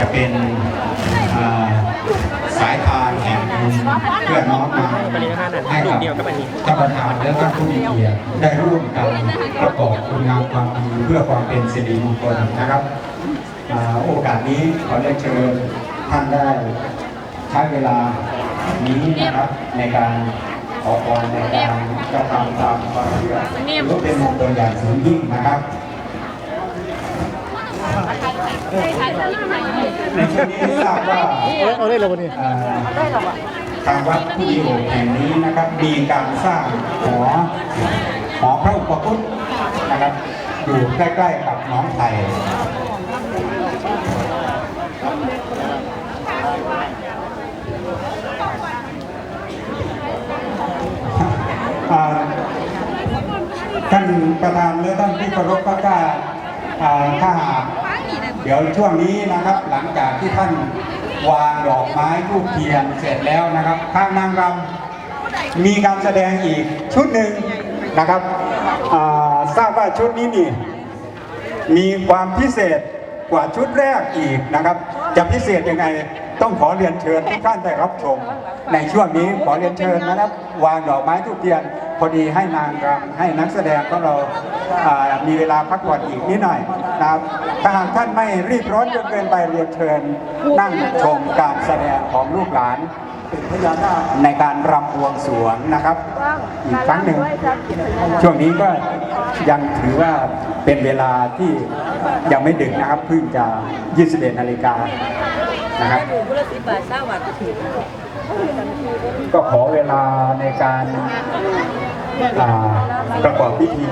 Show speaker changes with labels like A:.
A: จะเป็นสายทานแห่งบุญเพื่อน้อมนำ
B: อันนี้ก็ห้า
A: ให้กับ
B: เดียวกับอันนี้
A: ท่านประธานและท่านผู้มีเกียรติได้ร่วมกันประกอบคุณงามความดีเพื่อความเป็นสิริมงคลนะครับโอกาสนี้ขอเรียนเชิญท่านได้ใช้เวลานี้นะครับในการขอพรในการกระทำตามความเชื่อถือว่าเป็นมงคลอย่างสูงยิ่งนะครับ ในช่วงนี้ทราบว่า
C: เอาได้เลยวันนี้
A: เอ่อทางวัดผู้ดีโอแห่งนี้นะครับมีการสร้างหอหอพระอุปคุตนะครับอยู่ใกล้ๆกับน้องไผ่อ่าท่านประธานและท่านที่เคารพก็กล้าถ้าหาก ดี๋ยวช่วงนี้นะครับหลังจากที่ท่านวางดอกไม้ทูบเทียนเสร็จแล้วนะครับทางนางรำมีการแสดงอีกชุดหนึ่งนะครับทราบว่าชุดนี้นี่มีความพิเศษกว่าชุดแรกอีกนะครับ จะพิเศษยังไงต้องขอเรียนเชิญทุกท่านได้รับชมในช่วงนี้ขอเรียนเชิญนะครับ วางดอกไม้ทูบเทียน พอดีให้นางรำให้นักแสดงของเรามีเวลาพักผ่อนอีกนิดหน่อยนะครับถ้าหากท่านไม่รีบร้อนจนเกินไปเรียนเชิญนั่งชมการแสดงของลูกหลานในการรำบวงสรวงนะครับอีกครั้งหนึ่งช่วงนี้ก็ยังถือว่าเป็นเวลาที่ยังไม่ดึกนะครับเพิ่งจะ 21นาฬิกานะครับ
D: บุรสิบบาทเศร้าบาทก็
A: ขอเวลาในการ ประกอบพิธี